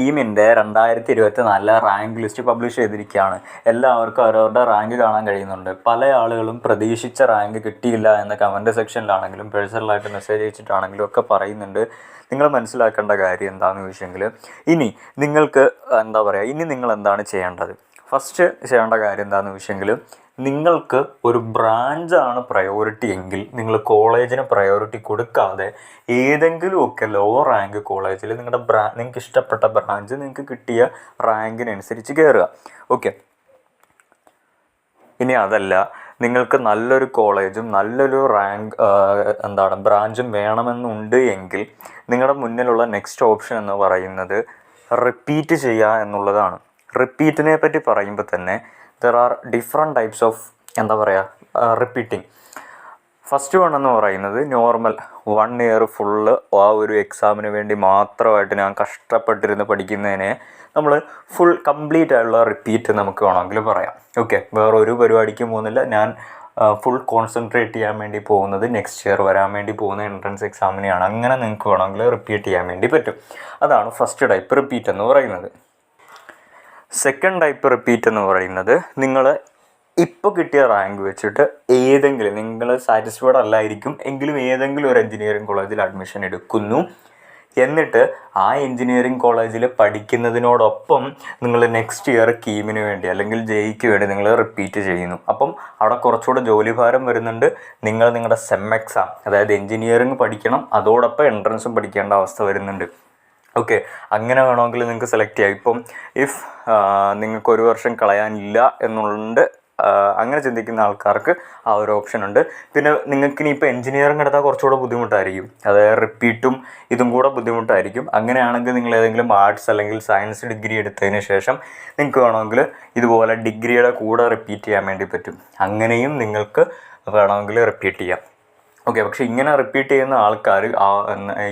ടീമിന്റെ രണ്ടായിരത്തി ഇരുപത്തി നാലിലെ റാങ്ക് ലിസ്റ്റ് പബ്ലിഷ് ചെയ്തിരിക്കുകയാണ്. എല്ലാവർക്കും അവരവരുടെ റാങ്ക് കാണാൻ കഴിയുന്നുണ്ട്. പല ആളുകളും പ്രതീക്ഷിച്ച റാങ്ക് കിട്ടിയില്ല എന്ന കമന്റ് സെക്ഷനിലാണെങ്കിലും പേഴ്സണലായിട്ട് മെസ്സേജ് അയച്ചിട്ടാണെങ്കിലും ഒക്കെ പറയുന്നുണ്ട്. നിങ്ങൾ മനസ്സിലാക്കേണ്ട കാര്യം എന്താണെന്ന് ചോദിച്ചെങ്കിൽ ഇനി നിങ്ങൾക്ക് എന്താ പറയുക ഇനി നിങ്ങൾ എന്താണ് ചെയ്യേണ്ടത്? ഫസ്റ്റ് ചെയ്യേണ്ട കാര്യം എന്താണെന്ന് വെച്ചെങ്കിൽ നിങ്ങൾക്ക് ഒരു ബ്രാഞ്ചാണ് പ്രയോറിറ്റി എങ്കിൽ നിങ്ങൾ കോളേജിന് പ്രയോറിറ്റി കൊടുക്കാതെ ഏതെങ്കിലുമൊക്കെ ലോ റാങ്ക് കോളേജിൽ നിങ്ങളുടെ ബ്രാ നിങ്ങൾക്ക് ഇഷ്ടപ്പെട്ട ബ്രാഞ്ച് നിങ്ങൾക്ക് കിട്ടിയ റാങ്കിനനുസരിച്ച് കയറുക ഓക്കെ ഇനി അതല്ല നിങ്ങൾക്ക് നല്ലൊരു കോളേജും നല്ലൊരു റാങ്ക് എന്താണ് ബ്രാഞ്ചും വേണമെന്നുണ്ട് എങ്കിൽ നിങ്ങളുടെ മുന്നിലുള്ള നെക്സ്റ്റ് ഓപ്ഷൻ എന്ന് പറയുന്നത് റിപ്പീറ്റ് ചെയ്യുക എന്നുള്ളതാണ്. റിപ്പീറ്റിനെ പറ്റി പറയുമ്പോൾ തന്നെ there are different types of എന്താ പറയുക റിപ്പീറ്റിംഗ് ഫസ്റ്റ് വൺ എന്ന് പറയുന്നത് നോർമൽ വൺ ഇയർ ഫുള്ള് ആ ഒരു എക്സാമിന് വേണ്ടി മാത്രമായിട്ട് ഞാൻ കഷ്ടപ്പെട്ടിരുന്ന് പഠിക്കുന്നതിനെ നമ്മൾ ഫുൾ കംപ്ലീറ്റ് ആയിട്ടുള്ള റിപ്പീറ്റ് നമുക്ക് വേണമെങ്കിൽ പറയാം. ഓക്കെ വേറെ ഒരു പരിപാടിക്കും പോകുന്നില്ല. ഞാൻ ഫുൾ കോൺസെൻട്രേറ്റ് ചെയ്യാൻ വേണ്ടി പോകുന്നത് നെക്സ്റ്റ് ഇയർ വരാൻ വേണ്ടി പോകുന്ന എൻട്രൻസ് എക്സാമിനെയാണ് അങ്ങനെ നിങ്ങൾക്ക് വേണമെങ്കിൽ റിപ്പീറ്റ് ചെയ്യാൻ വേണ്ടി പറ്റും. അതാണ് ഫസ്റ്റ് ടൈപ്പ് റിപ്പീറ്റ് എന്ന് പറയുന്നത്. സെക്കൻഡ് ടൈപ്പ് റിപ്പീറ്റ് എന്ന് പറയുന്നത് നിങ്ങൾ ഇപ്പോൾ കിട്ടിയ റാങ്ക് വെച്ചിട്ട് ഏതെങ്കിലും നിങ്ങൾ സാറ്റിസ്ഫൈഡ് അല്ലായിരിക്കും എങ്കിലും ഏതെങ്കിലും ഒരു എഞ്ചിനീയറിംഗ് കോളേജിൽ അഡ്മിഷൻ എടുക്കുന്നു. എന്നിട്ട് ആ എഞ്ചിനീയറിംഗ് കോളേജിൽ പഠിക്കുന്നതിനോടൊപ്പം നിങ്ങൾ നെക്സ്റ്റ് ഇയർ കീമിന് വേണ്ടി അല്ലെങ്കിൽ ജെയ്ക്ക് വേണ്ടി നിങ്ങൾ റിപ്പീറ്റ് ചെയ്യുന്നു. അപ്പം അവിടെ കുറച്ചുകൂടെ ജോലിഭാരം വരുന്നുണ്ട്. നിങ്ങൾ നിങ്ങളുടെ സെം എക്സാം അതായത് എഞ്ചിനീയറിംഗ് പഠിക്കണം. അതോടൊപ്പം എൻട്രൻസും പഠിക്കേണ്ട അവസ്ഥ വരുന്നുണ്ട്. ഓക്കെ അങ്ങനെ വേണമെങ്കിൽ നിങ്ങൾക്ക് സെലക്ട് ചെയ്യാം. ഇപ്പം ഇഫ് നിങ്ങൾക്ക് ഒരു വർഷം കളയാനില്ല എന്നുണ്ട് അങ്ങനെ ചിന്തിക്കുന്ന ആൾക്കാർക്ക് ആ ഒരു ഓപ്ഷൻ ഉണ്ട്. പിന്നെ നിങ്ങൾക്ക് ഇനി ഇപ്പോൾ എഞ്ചിനീയറിംഗ് എടുത്താൽ കുറച്ചുകൂടെ ബുദ്ധിമുട്ടായിരിക്കും. അതായത് റിപ്പീറ്റും ഇതും കൂടെ ബുദ്ധിമുട്ടായിരിക്കും. അങ്ങനെയാണെങ്കിൽ നിങ്ങൾ ഏതെങ്കിലും ആർട്സ് അല്ലെങ്കിൽ സയൻസ് ഡിഗ്രി എടുത്തതിന് ശേഷം നിങ്ങൾക്ക് വേണമെങ്കിൽ ഇതുപോലെ ഡിഗ്രിയുടെ കൂടെ റിപ്പീറ്റ് ചെയ്യാൻ വേണ്ടി പറ്റും. അങ്ങനെയും നിങ്ങൾക്ക് വേണമെങ്കിൽ റിപ്പീറ്റ് ചെയ്യാം. ഓക്കെ പക്ഷെ ഇങ്ങനെ റിപ്പീറ്റ് ചെയ്യുന്ന ആൾക്കാർ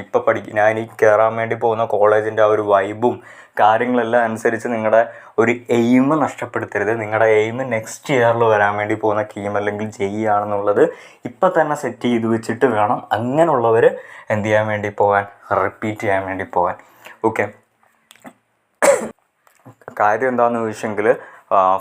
ഇപ്പോൾ പഠിക്കും ഞാൻ ഈ കയറാൻ വേണ്ടി പോകുന്ന കോളേജിന്റെ ആ ഒരു വൈബും കാര്യങ്ങളെല്ലാം അനുസരിച്ച് നിങ്ങളുടെ ഒരു എയിം നഷ്ടപ്പെടുത്തരുത്. നിങ്ങളുടെ എയിം നെക്സ്റ്റ് ഇയറിൽ വരാൻ വേണ്ടി പോകുന്ന കീം അല്ലെങ്കിൽ ജെയി ആണെന്നുള്ളത് ഇപ്പം തന്നെ സെറ്റ് ചെയ്ത് വെച്ചിട്ട് വേണം അങ്ങനെയുള്ളവർ എന്ത് ചെയ്യാൻ വേണ്ടി പോകാൻ റിപ്പീറ്റ് ചെയ്യാൻ വേണ്ടി പോകാൻ ഓക്കെ കാര്യം എന്താണെന്ന് ചോദിച്ചെങ്കിൽ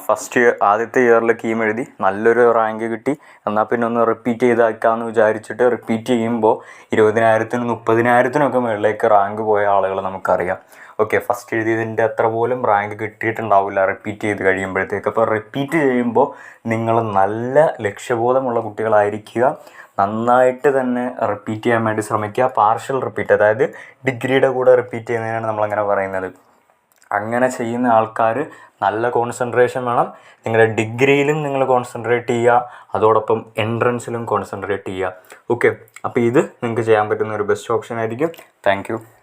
ഫസ്റ്റ് ഇയർ ആദ്യത്തെ ഇയറിൽ കീം എഴുതി നല്ലൊരു റാങ്ക് കിട്ടി. എന്നാൽ പിന്നെ ഒന്ന് റിപ്പീറ്റ് ചെയ്താക്കാമെന്ന് വിചാരിച്ചിട്ട് റിപ്പീറ്റ് ചെയ്യുമ്പോൾ ഇരുപതിനായിരത്തിനും മുപ്പതിനായിരത്തിനൊക്കെ മുകളിലേക്ക് റാങ്ക് പോയ ആളുകൾ നമുക്കറിയാം. ഓക്കെ ഫസ്റ്റ് എഴുതിയതിന്റെ അത്ര പോലും റാങ്ക് കിട്ടിയിട്ടുണ്ടാവില്ല. റിപ്പീറ്റ് ചെയ്ത് കഴിയുമ്പോഴത്തേക്ക്. അപ്പോൾ റിപ്പീറ്റ് ചെയ്യുമ്പോൾ നിങ്ങൾ നല്ല ലക്ഷ്യബോധമുള്ള കുട്ടികളായിരിക്കുക. നന്നായിട്ട് തന്നെ റിപ്പീറ്റ് ചെയ്യാൻ വേണ്ടി ശ്രമിക്കുക. പാർഷ്യൽ റിപ്പീറ്റ് അതായത് ഡിഗ്രിയുടെ കൂടെ റിപ്പീറ്റ് ചെയ്യുന്നതിനാണ് നമ്മളങ്ങനെ പറയുന്നത്. അങ്ങനെ ചെയ്യുന്ന ആൾക്കാർ നല്ല കോൺസെൻട്രേഷൻ വേണം. നിങ്ങളുടെ ഡിഗ്രിയിലും നിങ്ങൾ കോൺസെൻട്രേറ്റ് ചെയ്യുക. അതോടൊപ്പം എൻട്രൻസിലും കോൺസെൻട്രേറ്റ് ചെയ്യുക. ഓക്കെ അപ്പോൾ ഇത് നിങ്ങൾക്ക് ചെയ്യാൻ പറ്റുന്ന ഒരു ബെസ്റ്റ് ഓപ്ഷൻ ആയിരിക്കും. താങ്ക്